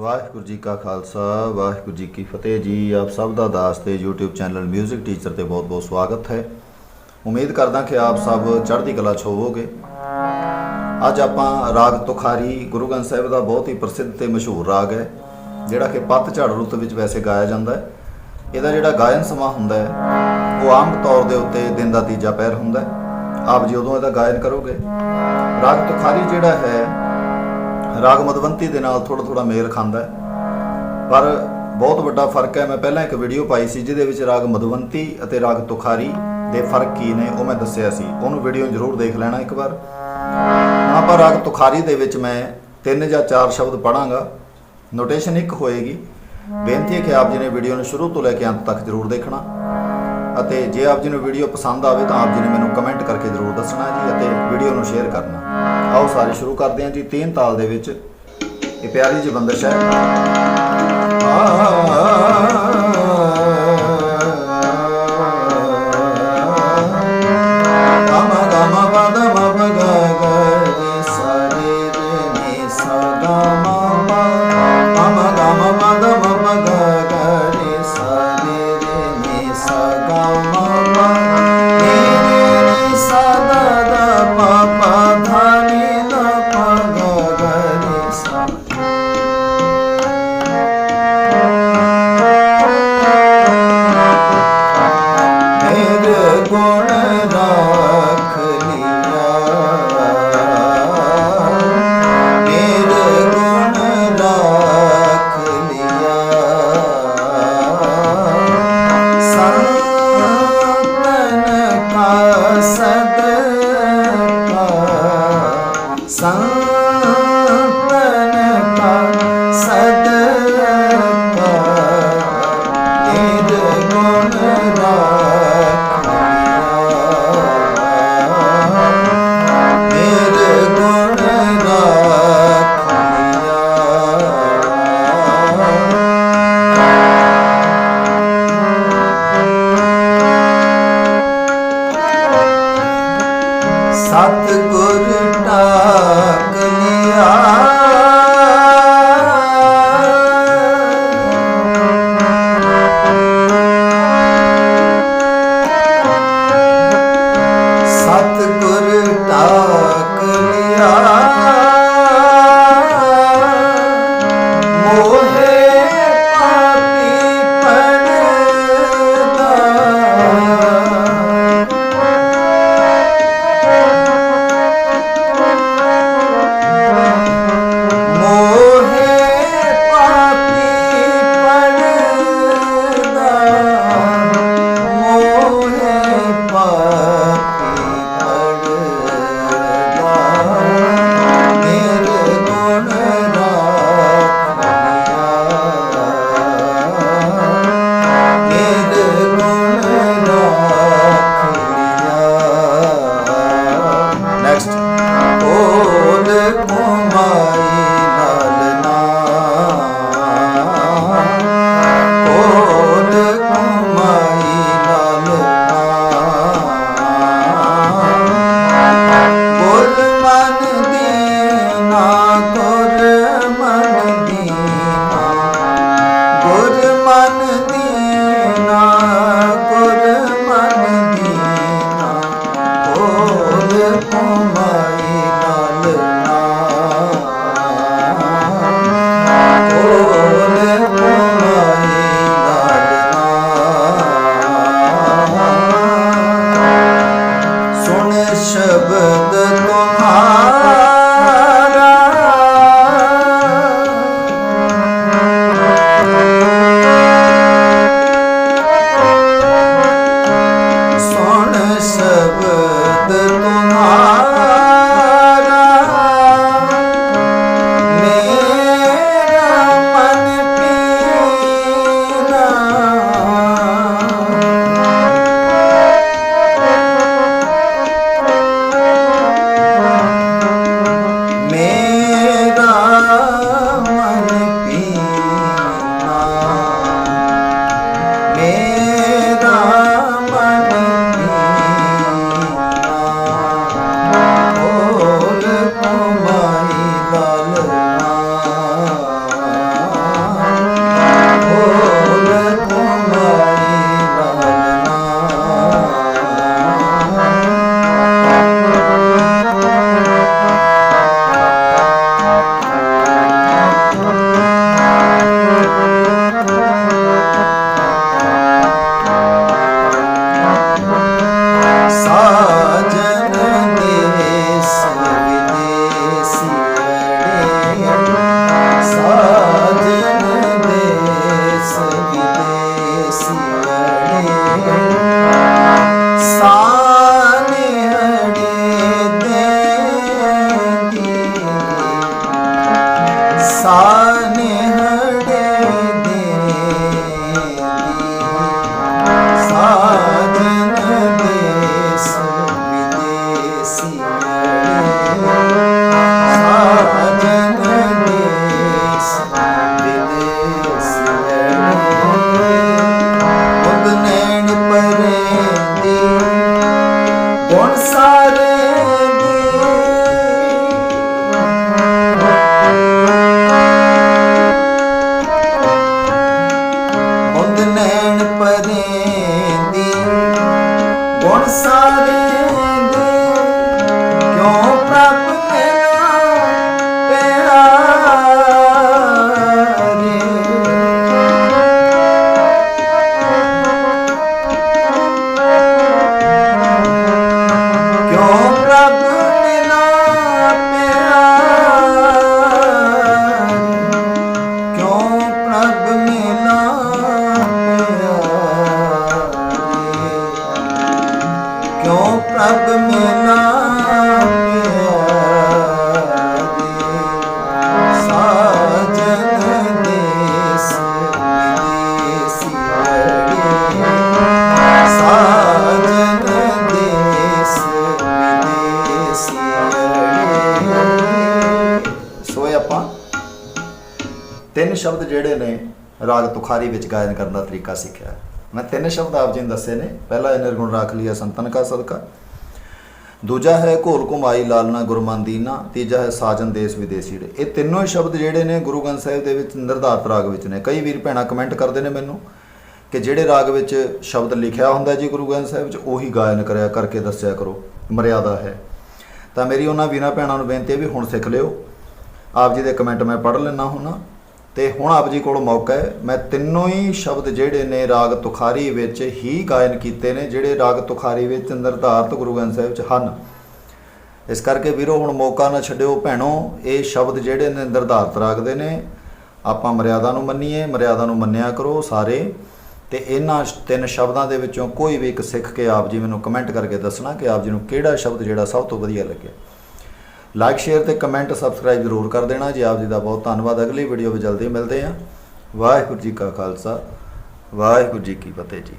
ਵਾਹਿਗੁਰੂ ਜੀ ਕਾ ਖਾਲਸਾ, ਵਾਹਿਗੁਰੂ ਜੀ ਕੀ ਫਤਿਹ ਜੀ। ਆਪ ਸਭ ਦਾ ਦਾਸ ਤੇ YouTube ਚੈਨਲ 뮤직 ਟੀਚਰ ਤੇ ਬਹੁਤ-ਬਹੁਤ ਸਵਾਗਤ ਹੈ। ਉਮੀਦ ਕਰਦਾ ਕਿ ਆਪ ਸਭ ਚੜ੍ਹਦੀ ਕਲਾ 'ਚ ਹੋਵੋਗੇ। ਅੱਜ ਆਪਾਂ ਰਾਗ ਤੁਖਾਰੀ ਗੁਰੂ ਗ੍ਰੰਥ ਸਾਹਿਬ ਦਾ ਬਹੁਤ ਹੀ ਪ੍ਰਸਿੱਧ ਤੇ ਮਸ਼ਹੂਰ ਰਾਗ ਹੈ, ਜਿਹੜਾ ਕਿ ਪਤਝੜ ਰੁੱਤ ਵਿੱਚ ਵੈਸੇ ਗਾਇਆ ਜਾਂਦਾ ਹੈ। ਇਹਦਾ ਜਿਹੜਾ ਗਾਇਨ ਸਮਾਂ ਹੁੰਦਾ ਹੈ, ਉਹ ਆਮ ਤੌਰ ਦੇ ਉੱਤੇ ਦਿਨ ਦਾ ਤੀਜਾ ਪਹਿਰ ਹੁੰਦਾ ਹੈ। ਆਪ ਉਦੋਂ ਇਹਦਾ ਗਾਇਨ ਕਰੋਗੇ। ਰਾਗ ਤੁਖਾਰੀ ਜਿਹੜਾ ਹੈ ਰਾਗ ਮਦਵੰਤੀ ਦੇ ਨਾਲ ਥੋੜਾ ਥੋੜਾ ਮੇਲ ਖਾਂਦਾ ਪਰ ਬਹੁਤ ਵੱਡਾ ਫ਼ਰਕ ਹੈ, ਮੈਂ ਪਹਿਲਾਂ ਇੱਕ ਵੀਡੀਓ ਪਾਈ ਸੀ ਜਿਹਦੇ ਵਿੱਚ ਰਾਗ ਮਦਵੰਤੀ ਅਤੇ ਰਾਗ ਤੁਖਾਰੀ ਦੇ ਫ਼ਰਕ ਕੀ ਨੇ ਉਹ ਮੈਂ ਦੱਸਿਆ ਸੀ। ਉਹਨੂੰ ਵੀਡੀਓ ਜ਼ਰੂਰ ਦੇਖ ਲੈਣਾ ਇੱਕ ਵਾਰ। ਹੁਣ ਆਪਾਂ ਰਾਗ ਤੁਖਾਰੀ ਦੇ ਵਿੱਚ ਮੈਂ ਤਿੰਨ ਜਾਂ ਚਾਰ ਸ਼ਬਦ ਪੜਾਂਗਾ ਨੋਟੇਸ਼ਨ ਇੱਕ ਹੋਏਗੀ। ਬੇਨਤੀ ਹੈ ਕਿ ਆਪ ਜੀ ਨੇ ਵੀਡੀਓ ਨੂੰ ਸ਼ੁਰੂ ਤੋਂ ਲੈ ਕੇ ਅੰਤ ਤੱਕ ਜ਼ਰੂਰ ਦੇਖਣਾ। ਅਤੇ ਜੇ ਆਪ ਜੀ ਨੂੰ ਵੀਡੀਓ ਪਸੰਦ ਆਵੇ ਤਾਂ ਆਪ ਜੀ ਨੇ ਮੈਨੂੰ ਕਮੈਂਟ ਕਰਕੇ ਜ਼ਰੂਰ ਦੱਸਣਾ ਜੀ ਅਤੇ ਵੀਡੀਓ ਨੂੰ ਸ਼ੇਅਰ ਕਰਨਾ। ਆਓ ਸਾਰੇ ਸ਼ੁਰੂ ਕਰਦੇ ਹਾਂ ਜੀ ਤੀਨ ਤਾਲ ਦੇ ਵਿੱਚ। ਇਹ ਪਿਆਰੀ ਜਿਹੀ ਬੰਦਸ਼ ਹੈ। ਗਮ São Oh. ਪਰੇਂਦੀ ਗੁਣ ਸਾਰੇ ਪ੍ਰਭ ਮਨਾ ਤਿੰਨ ਸ਼ਬਦ ਜਿਹੜੇ ਨੇ ਰਾਗ ਤੁਖਾਰੀ ਵਿੱਚ ਗਾਇਨ ਕਰਨ ਦਾ ਤਰੀਕਾ ਸਿੱਖਿਆ ਮੈਂ ਤਿੰਨ ਸ਼ਬਦ ਆਪ ਜੀ ਨੇ ਦੱਸੇ ਨੇ। ਪਹਿਲਾ ਇਹ ਨਿਰਗੁਣ ਰੱਖ ਲਿਆ ਸੰਤਨ ਕਾ ਸਦਕਾ ਦੂਜਾ ਹੈ ਘੋਲ ਘੁਮਾਈ ਲਾਲਨਾ ਗੁਰਮੰਦੀਨਾ, ਤੀਜਾ ਹੈ ਸਾਜਨ, ਦੇਸ ਵਿਦੇਸੀ ਇਹ ਤਿੰਨੋਂ ਹੀ ਸ਼ਬਦ ਜਿਹੜੇ ਨੇ ਗੁਰੂ ਗ੍ਰੰਥ ਸਾਹਿਬ ਦੇ ਵਿੱਚ ਨਿਰਧਾਰਤ ਰਾਗ ਵਿੱਚ ਨੇ। ਕਈ ਵੀਰ ਭੈਣਾਂ ਕਮੈਂਟ ਕਰਦੇ ਨੇ ਮੈਨੂੰ ਕਿ ਜਿਹੜੇ ਰਾਗ ਵਿੱਚ ਸ਼ਬਦ ਲਿਖਿਆ ਹੁੰਦਾ ਜੀ ਗੁਰੂ ਗ੍ਰੰਥ ਸਾਹਿਬ ਵਿੱਚ ਉਹੀ ਗਾਇਨ ਕਰਿਆ ਕਰਕੇ ਦੱਸਿਆ ਕਰੋ। ਮਰਿਆਦਾ ਹੈ। ਤਾਂ ਮੇਰੀ ਉਹਨਾਂ ਵੀਰਾਂ ਭੈਣਾਂ ਨੂੰ ਬੇਨਤੀ ਹੈ ਵੀ ਹੁਣ ਸਿੱਖ ਲਿਓ। ਆਪ ਜੀ ਦੇ ਕਮੈਂਟ ਮੈਂ ਪੜ੍ਹ ਲੈਣਾ ਹੁੰਨਾ। ਤੇ ਹੁਣ ਆਪ ਜੀ ਕੋਲ ਮੌਕਾ ਹੈ। ਮੈਂ ਤਿੰਨੋਂ ਹੀ ਸ਼ਬਦ ਜਿਹੜੇ ਨੇ ਰਾਗ ਤੁਖਾਰੀ ਵਿੱਚ ਹੀ ਗਾਇਨ ਕੀਤੇ ਨੇ, ਜਿਹੜੇ ਰਾਗ ਤੁਖਾਰੀ ਵਿੱਚ ਨਿਰਧਾਰਤ ਗੁਰੂ ਗ੍ਰੰਥ ਸਾਹਿਬ ਵਿੱਚ ਹਨ। ਇਸ ਕਰਕੇ ਵੀਰੋ, ਹੁਣ ਮੌਕਾ ਨਾ ਛੱਡਿਓ ਭੈਣੋ, ਇਹ ਸ਼ਬਦ ਜਿਹੜੇ ਨੇ ਨਿਰਧਾਰਤ ਰਾਗ ਨੇ। ਆਪਾਂ ਮਰਿਆਦਾ ਨੂੰ ਮੰਨੀਏ, ਮਰਿਆਦਾ ਨੂੰ ਮੰਨਿਆ ਕਰੋ ਸਾਰੇ। ਤੇ ਇਹਨਾਂ ਸ਼- ਤਿੰਨ ਸ਼ਬਦਾਂ ਦੇ ਵਿੱਚੋਂ ਕੋਈ ਵੀ ਇੱਕ ਸਿੱਖ ਕੇ ਆਪ ਜੀ ਮੈਨੂੰ ਕਮੈਂਟ ਕਰਕੇ ਦੱਸਣਾ ਕਿ ਆਪ ਜੀ ਨੂੰ ਕਿਹੜਾ ਸ਼ਬਦ ਜਿਹੜਾ ਸਭ ਤੋਂ ਵਧੀਆ ਲੱਗਿਆ। ਲਾਈਕ ਸ਼ੇਅਰ ਤੇ ਕਮੈਂਟ ਸਬਸਕ੍ਰਾਈਬ ਜ਼ਰੂਰ ਕਰ ਦੇਣਾ। ਜੀ ਆਪ ਜੀ ਦਾ ਬਹੁਤ ਧੰਨਵਾਦ, ਅਗਲੀ ਵੀਡੀਓ ਵਿੱਚ ਜਲਦੀ ਮਿਲਦੇ ਹਾਂ। ਵਾਹਿਗੁਰੂ ਜੀ ਕਾ ਖਾਲਸਾ, ਵਾਹਿਗੁਰੂ ਜੀ ਕੀ ਫਤਿਹ ਜੀ।